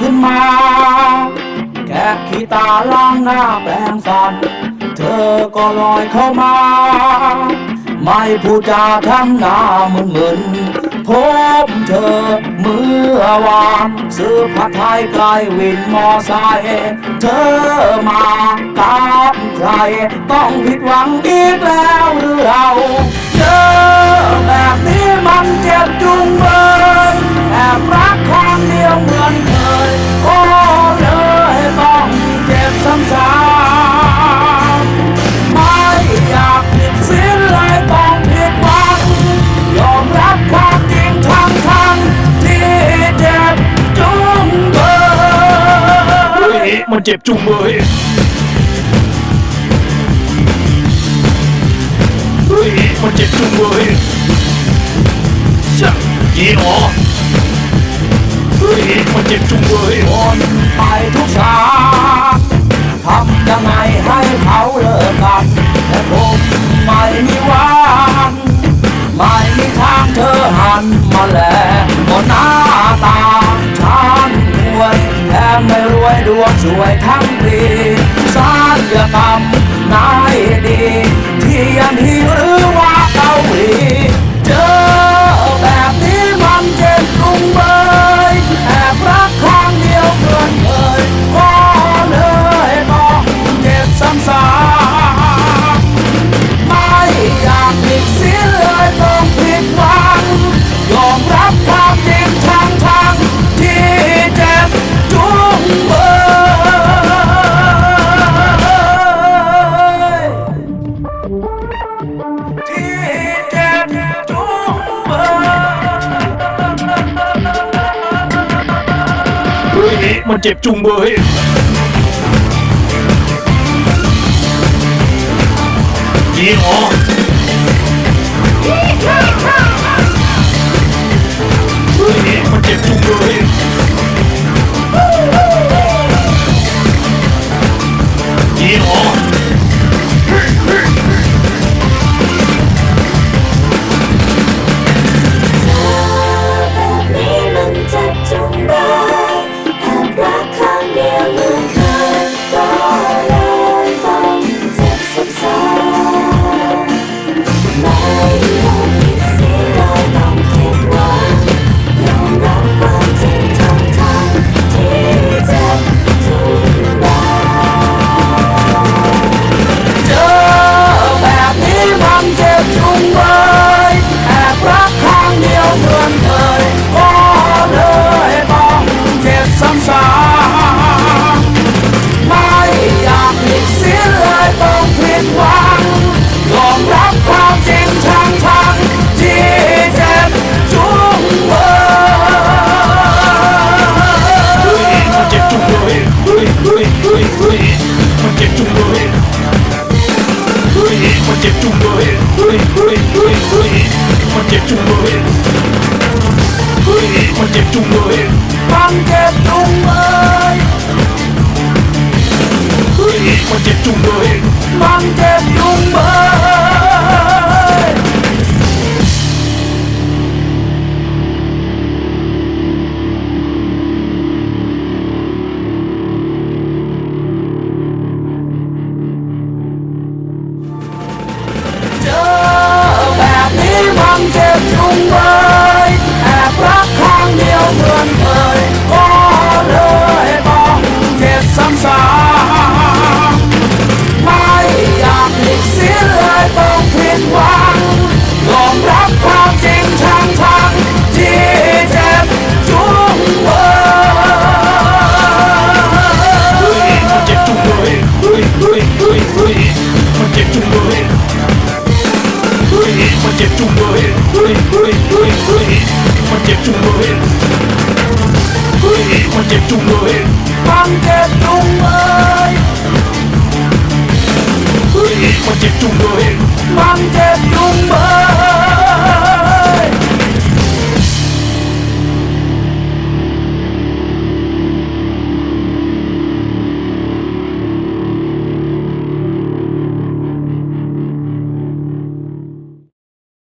ขึ้นมา แกะขี้ตาล้างหน้าแปรงฟัน เธอก็ลอยเข้ามา ไม่พูดจาทำหน้ามึนมึนพบเธอเมื่อวานซื้อผ้าไทยไกลวินมอไซค์เธอมากับใคร ต้องผิดหวังอีกแล้วหรือเราเจอ มันเจ็บจุงเบยเฮ้ยมันเจ็บจุงเบยจ้ะยี่หอเฮ้ยมันเจ็บจุงเบยคนไปทุกชางทำยังไงให้เขาเลิกกันแต่ผมไม่มีวันไม่มีทางเธอหันมาแลบนหน้าตา ช่วยทำดีสารยกรรมนาย มันเจ็บจุงเบยยีหอเฮ้ยมันเจ็บจุงเบย Quand tu mourir Oui, quand เจ็บจุงเลยมันเจ็บจุงเลยมันเจ็บจุงเลย